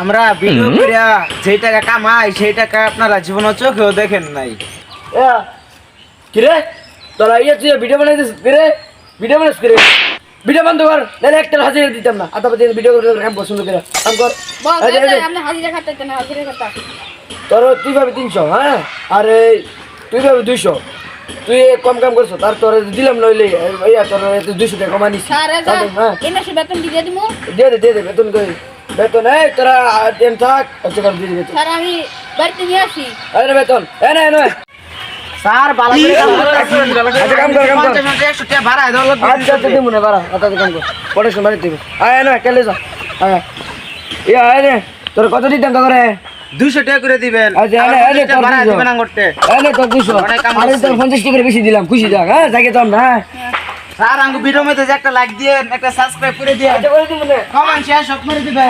আমরা ভিডিও করিয়া যেই টাকা কামাই সেই টাকা আপনারা জীবন চোখেও দেখেন নাই। কিরে? তোরা ইয়ে তুই ভিডিও বানাইছিস কিরে? ভিডিও বানাইছিস কিরে? ভিডিও বন্ধ কর নাহলে একটা হাজিরা দিতাম না। আতা পাতি ভিডিও করে কাম পছন্দ করে। কাম কর। যে, যে, তোর তুই ভাবি তিনশো হ্যাঁ? আরে তুই ভাবি দুইশো। তুই কম কাম করছ তার তোর দিলাম নইলে ইয়া তোর দুইশো টাকা কমানিস হ্যাঁ। দিয়ে দে দিয়ে দে বেতন কই? বেতন এই তোরা টেন থাক আচ্ছা কর দিয়ে বেতন? স্যার আমি বাড়িতে নিয়ে আসি। আরে বেতন এ না না। স্যার ভালো করে কাম করতেছি। আচ্ছা, কাম কর, কাম কর। টাকা ভাড়া। আচ্ছা আচ্ছা দিব না বাড়া আচ্ছা কাম কর। পড়ে শুন বাড়ি দিব। আয় না কেলে যা। আয় ইয়া আয় রে তোর কত দিতাম তো করে? দুইশো টাকা করে দিবেন। আচ্ছা, আর এনে, এনে, পঞ্চাশ টাকা তোর ভাড়া দিবেন না করতে না তোর দুশো অনেক কাম আরে করছি। তোর পঞ্চাশ টাকা বেশি দিলাম খুশি যাক হ্যাঁ যাকে তো না স্যার আঙ্গু ভিডিও মধ্যে যে একটা লাইক দিয়ে একটা সাবস্ক্রাইব করে দিয়ে আচ্ছা কমেন্ট শেয়ার সব করে দিবেন।